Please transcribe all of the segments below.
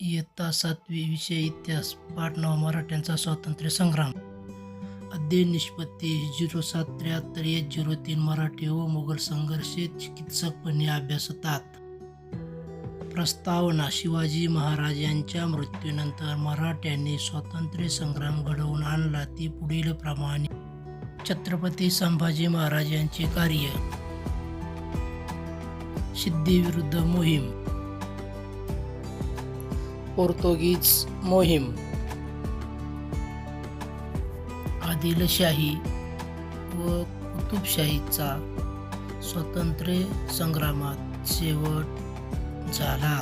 इयत्ता सातवी विषय इतिहास पाठ नवा मराठ्यांचा स्वातंत्र्य संग्राम. अध्ययन निष्पत्ती झिरो सात त्र्याहत्तर एक झिरो तीन मराठी व मुघल संघर्ष चिकित्सकपणे अभ्यासतात. प्रस्तावना शिवाजी महाराज यांच्या मृत्यूनंतर मराठ्यांनी स्वातंत्र्य संग्राम घडवून आणला. ती पुढील प्रमाणे छत्रपती संभाजी महाराज यांचे कार्य. सिद्धीविरुद्ध मोहीम. पोर्तुगीज मोहीम. आदिलशाही व कुतुबशाहीचा स्वातंत्र्य संग्रामात शेवट झाला.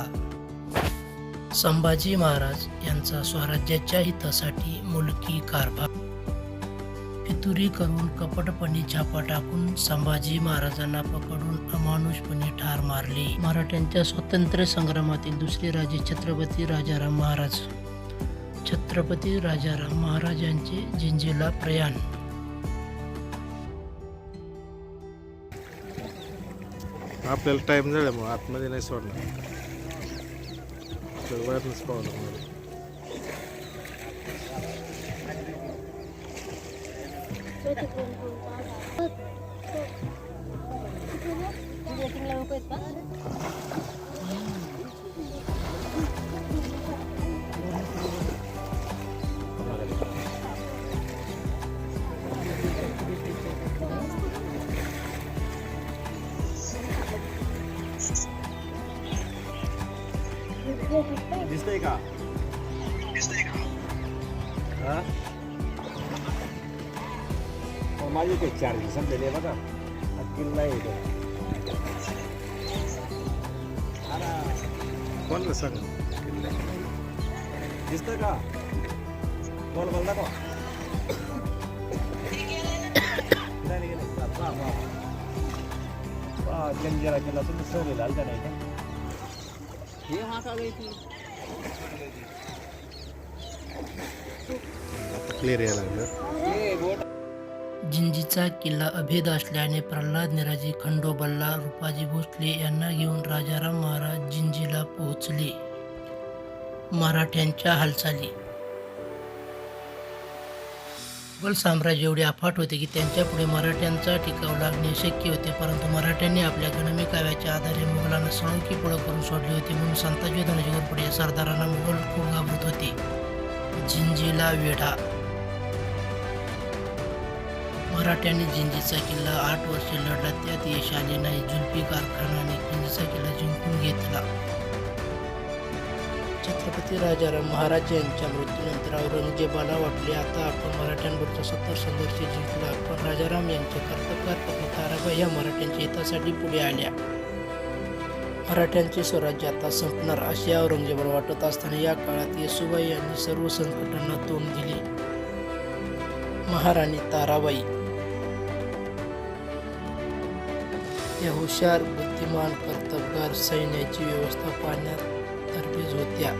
संभाजी महाराज यांचा स्वराज्याच्या हितासाठी मुलकी कारभार फितुरी करून कपटपणे छापा टाकून संभाजी महाराजांना पकडून अमानुषपणे ठार मारले. मराठ्यांच्या स्वातंत्र्य संग्रामातील दुसरे राजे छत्रपती राजाराम महाराज. छत्रपती राजाराम महाराजांचे जिंजीला प्रयाण. आपल्याला टाईम झाला मग आतमध्ये नाही सोडणार. दिसतंय का दिसतंय का हा मग माझे ते चार्जेस संपलेले आहे बघा किल्ला इथं. कोणाला सांग दिसतं का बॉल बॉल दाखवा नाही, जंजिरा किल्ला तुम्ही सहलेला आलता नाही का क्लिअर यायला लागलं जिंजीचा किल्ला अभेद असल्याने प्रल्हाद निराजी खंडोबल्ला रुपाजी भोसले यांना घेऊन राजाराम महाराज जिंजीला पोहोचले. मराठ्यांच्या हालचाली. मुघल साम्राज्य एवढे अफाट होते की त्यांच्यापुढे मराठ्यांचा टिकाव लागणे शक्य होते परंतु मराठ्यांनी आपल्या गणमी काव्याच्या आधारे मुघलांना सळंकी पुढं करून सोडले होते म्हणून संताजी धनाजी घोरपडे सरदारांना मुघल खूप घाबरत होते. जिंजीला वेढा. मराठ्यांनी जिंजीचा किल्ला आठ वर्षे लढला त्यात यश आले नाही. जुल्फिकार खानाने जिंजीचा किल्ला जिंकून घेतला. छत्रपती राजाराम महाराज यांच्या मृत्यूनंतर औरंगजेबाला वाटले आता आपण मराठ्यांवरचा सत्तर संघर्ष जिंकला. पण राजाराम यांच्या कर्तबगार पत्नी ताराबाई या मराठ्यांच्या हितासाठी पुढे आल्या. मराठ्यांचे स्वराज्य आता संपणार असे औरंगजेबाला वाटत असताना या काळात येसुबाई यांनी सर्व संकटांना तोंड दिले. महाराणी ताराबाई त्या हुशार बुद्धिमान कर्तबगार सैन्याची व्यवस्था पाहण्यात तरबेज होत्या.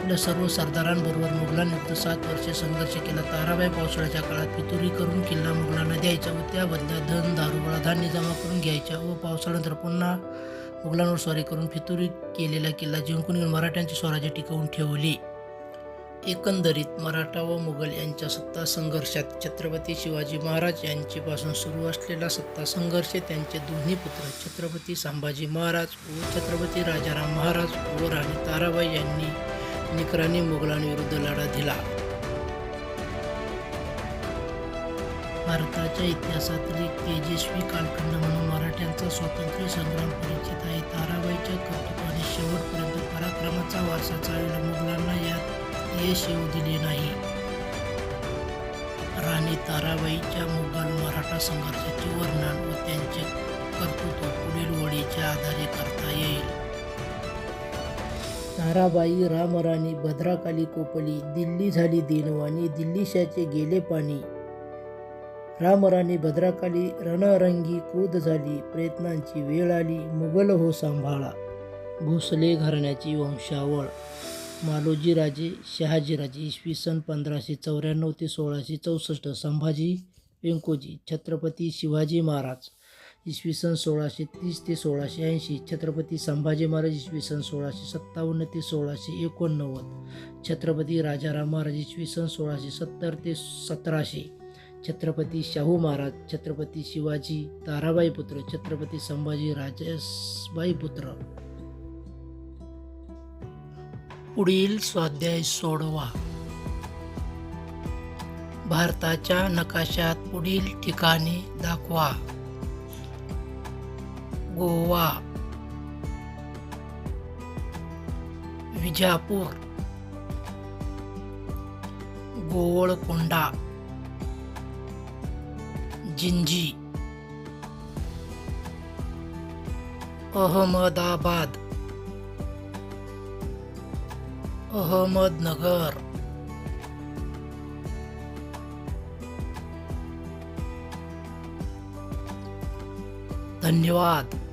आपल्या सर्व सरदारांबरोबर मुघलांविरुद्ध सात वर्षे संघर्ष केला. ताराबाई पावसाळ्याच्या काळात पितुरी करून किल्ला मुघलांना द्यायचा व त्या बदल्यात धन दारू धान्य जमा करून घ्यायच्या व पावसाळ्यानंतर पुन्हा मुघलांवर स्वारी करून फितुरी केलेला किल्ला जिंकून घेऊन मराठ्यांची स्वराज्य टिकवून ठेवली. एकंदरीत मराठा व मुघल यांच्या सत्ता संघर्षात छत्रपती शिवाजी महाराज यांच्यापासून सुरू असलेला सत्ता संघर्ष त्यांचे दोन्ही पुत्र छत्रपती संभाजी महाराज व छत्रपती राजाराम महाराज व राणी ताराबाई यांनी निकराने मुघलांविरुद्ध लढा दिला. भारताच्या इतिहासातील एक तेजस्वी कालखंड म्हणून मराठ्यांचा स्वातंत्र्य संग्राम परिचित आहे. ताराबाईच्या कौतुकाने शेवटपर्यंत पराक्रमाचा वारसा चालवला मुघलांना यात यश येऊ दिले नाही. राणी ताराबाईच्या मुघल मराठा संघर्षाचे वर्णन व त्यांचे कर्तृत्व पुढील वडीच्या आधारे करता येईल. ताराबाई रामराणी भद्राकाली कोपली दिल्ली झाली दिनवाणी दिल्लीशाचे गेले पाणी. रामराणी भद्राकाली रणरंगी क्रोध झाली प्रयत्नांची वेळ आली मुघल हो सांभाळा भोसले घराण्याची वंशावळ. मालोजीराजे शहाजीराजे इसवी सन पंधराशे चौऱ्याण्णव ते सोळाशे चौसष्ट संभाजी व्यंकोजी छत्रपती शिवाजी महाराज इसवी सन सोळाशे तीस ते सोळाशे ऐंशी छत्रपती संभाजी महाराज इसवी सन सोळाशे सत्तावन्न ते सोळाशे एकोणनव्वद छत्रपती राजाराम महाराज इसवी सन सोळाशे सत्तर ते सतराशे छत्रपती शाहू महाराज छत्रपती शिवाजी ताराबाई पुत्र छत्रपती संभाजी राजसबाई पुत्र. पुढील स्वाध्याय सोडवा. भारताच्या नकाशात पुढील ठिकाणी दाखवा. गोवा. विजापूर. गोवळकोंडा. जिंजी. अहमदाबाद. अहमदनगर. धन्यवाद.